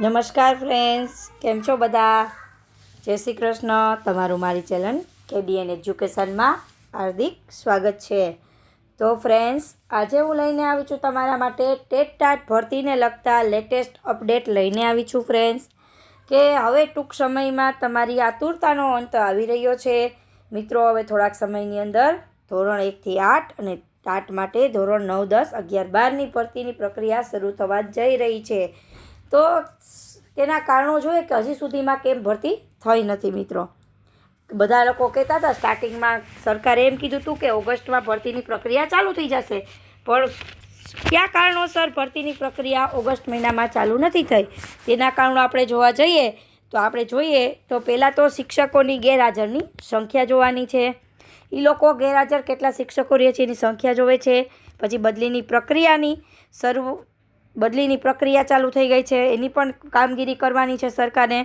નમસ્કાર ફ્રેન્ડ્સ કેમ છો બધા? જય શ્રી કૃષ્ણ. તમારું મારી ચેનલ કેડીએન એજ્યુકેશનમાં હાર્દિક સ્વાગત છે. તો ફ્રેન્ડ્સ આજે હું લઈને આવી છું તમારા માટે ટેટ ટાટ ભરતીને લગતા લેટેસ્ટ અપડેટ લઈને આવી છું ફ્રેન્ડ્સ કે હવે ટૂંક સમયમાં તમારી આતુરતાનો અંત આવી રહ્યો છે. મિત્રો, હવે થોડાક સમયની અંદર ધોરણ એકથી આઠ અને ટાટ માટે ધોરણ નવ દસ અગિયાર બારની ભરતીની પ્રક્રિયા શરૂ થવા જઈ રહી છે. તો તેના કારણો જોઈએ કે હજી સુધીમાં કેમ ભરતી થઈ નથી મિત્રો. બધા લોકો કહેતા હતા સ્ટાર્ટિંગમાં સરકારે એમ કીધું હતું કે ઓગસ્ટમાં ભરતીની પ્રક્રિયા ચાલુ થઈ જશે. પણ કયા કારણોસર ભરતીની પ્રક્રિયા ઓગસ્ટ મહિનામાં ચાલુ નથી થઈ? તેના કારણો આપણે જોવા જઈએ તો આપણે જોઈએ તો પહેલાં તો શિક્ષકોની ગેરહાજરની સંખ્યા જોવાની છે. એ લોકો ગેરહાજર કેટલા શિક્ષકો રહે છે એની સંખ્યા જોવે છે. પછી બદલીની પ્રક્રિયાની શરૂ બદલીની પ્રક્રિયા ચાલુ થઈ ગઈ છે. એની પણ કામગીરી કરવાની છે સરકારે.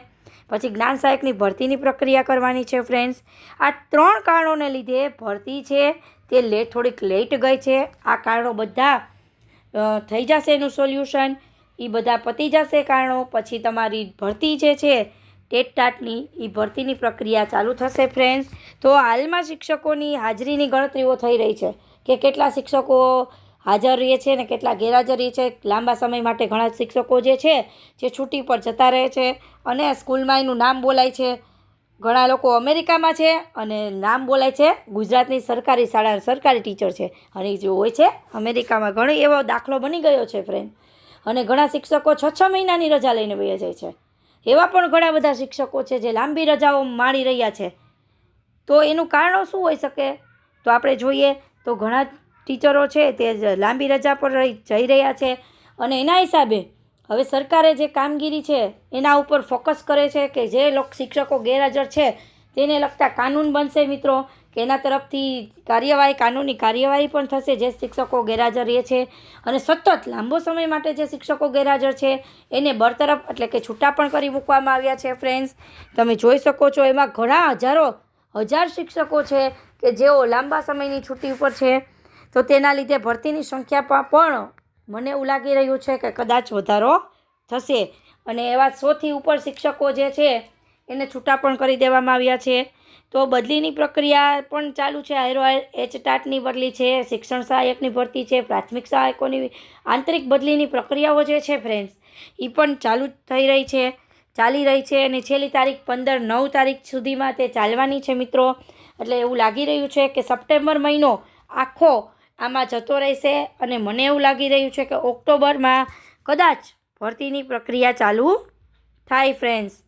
પછી જ્ઞાન સહાયકની ભરતીની પ્રક્રિયા કરવાની છે ફ્રેન્ડ્સ. આ ત્રણ કારણોને લીધે ભરતી છે તે લેટ થોડીક લેટ ગઈ છે. આ કારણો બધા થઈ જશે એનું સોલ્યુશન. એ બધા પતી જશે કારણો. પછી તમારી ભરતી જે છે ટેટ ટાટની એ ભરતીની પ્રક્રિયા ચાલુ થશે ફ્રેન્ડ્સ. તો હાલમાં શિક્ષકોની હાજરીની ગણતરીઓ થઈ રહી છે કે કેટલા શિક્ષકો હાજર રહે છે ને કેટલા ગેરહાજર રહે છે, લાંબા સમય માટે ઘણા શિક્ષકો જે છે, જે છૂટી પર જતા રહે છે અને સ્કૂલમાં એનું નામ બોલાય છે. ઘણા લોકો અમેરિકામાં છે અને નામ બોલાય છે, ગુજરાતની સરકારી શાળા સરકારી ટીચર છે. અને જે હોય છે, અમેરિકામાં ઘણો એવો દાખલો બની ગયો છે ફ્રેન્ડ અને ઘણા શિક્ષકો છ છ મહિનાની રજા લઈને વહી જાય છે. એવા પણ ઘણા બધા શિક્ષકો છે જે લાંબી રજાઓ માણી રહ્યા છે. તો એનું કારણો શું હોઈ શકે? તો આપણે જોઈએ તો ઘણા ટીચરો છે તે લાંબી રજા પર જઈ રહ્યા છે. અને એના હિસાબે હવે સરકારે જે કામગીરી છે એના ઉપર ફોકસ કરે છે કે જે લોક શિક્ષકો ગેરહાજર છે તેને લગતા કાનૂન બનશે મિત્રો, કે એના તરફથી કાર્યવાહી કાનૂની કાર્યવાહી પણ થશે જે શિક્ષકો ગેરહાજર રહે છે. અને સતત લાંબો સમય માટે જે શિક્ષકો ગેરહાજર છે એને બરતરફ એટલે કે છૂટા પણ કરી મૂકવામાં આવ્યા છે ફ્રેન્ડ્સ. તમે જોઈ શકો છો એમાં ઘણા હજારો હજાર શિક્ષકો છે કે જેઓ લાંબા સમયની છૂટી ઉપર છે. તો તેના લીધે ભરતીની સંખ્યામાં પણ મને એવું લાગી રહ્યું છે કે કદાચ વધારો થશે. અને એવા સોથી ઉપર શિક્ષકો જે છે, એને છૂટા પણ કરી દેવામાં આવ્યા છે. તો બદલીની પ્રક્રિયા પણ ચાલુ છે. આયરો એચ ટાટની બદલી છે, શિક્ષણ સહાયકની ભરતી છે, પ્રાથમિક સહાયકોની આંતરિક બદલીની પ્રક્રિયાઓ જે છે ફ્રેન્ડ્સ એ પણ ચાલુ થઈ રહી છે. ચાલી રહી છે અને છેલ્લી તારીખ પંદર નવ તારીખ સુધીમાં તે ચાલવાની છે મિત્રો. એટલે એવું લાગી રહ્યું છે કે સપ્ટેમ્બર મહિનો આખો આમાં જતો રહેશે અને મને એવું લાગી રહ્યું છે કે ઓક્ટોબરમાં કદાચ ભરતીની પ્રક્રિયા ચાલુ થાય ફ્રેન્ડ્સ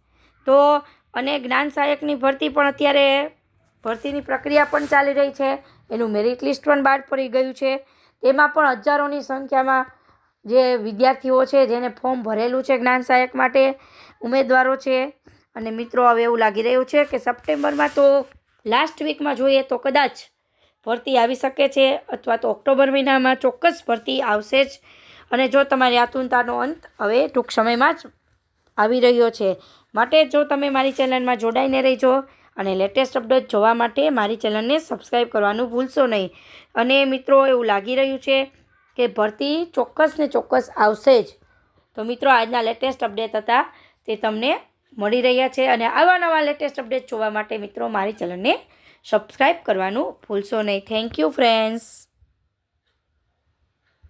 તો અને જ્ઞાન સહાયકની ભરતી પણ અત્યારે ભરતીની પ્રક્રિયા પણ ચાલી રહી છે. એનું મેરિટ લિસ્ટ પણ બહાર પડી ગયું છે. તેમાં પણ હજારોની સંખ્યામાં જે વિદ્યાર્થીઓ છે જેને ફોર્મ ભરેલું છે જ્ઞાન સહાયક માટે ઉમેદવારો છે. અને મિત્રો, હવે એવું લાગી રહ્યું છે કે સપ્ટેમ્બરમાં તો લાસ્ટ વીકમાં જોઈએ તો કદાચ ભરતી આવી શકે છે અથવા તો ઓક્ટોબર મહિનામાં ચોક્કસ ભરતી આવશે જ. અને જો તમારી આતુરતાનો અંત હવે ટૂંક સમયમાં જ આવી રહ્યો છે. માટે જો તમે મારી ચેનલમાં જોડાઈને રહેજો અને લેટેસ્ટ અપડેટ જોવા માટે મારી ચેનલને સબસ્ક્રાઈબ કરવાનું ભૂલશો નહીં. અને મિત્રો, એવું લાગી રહ્યું છે કે ભરતી ચોક્કસ ને ચોક્કસ આવશે જ. તો મિત્રો, આજના લેટેસ્ટ અપડેટ હતા તે તમને મળી રહ્યા છે અને આવા નવા લેટેસ્ટ અપડેટ જોવા માટે મિત્રો મારી ચેનલને સબસ્ક્રાઈબ કરવાનું ભૂલશો નહીં. Thank you friends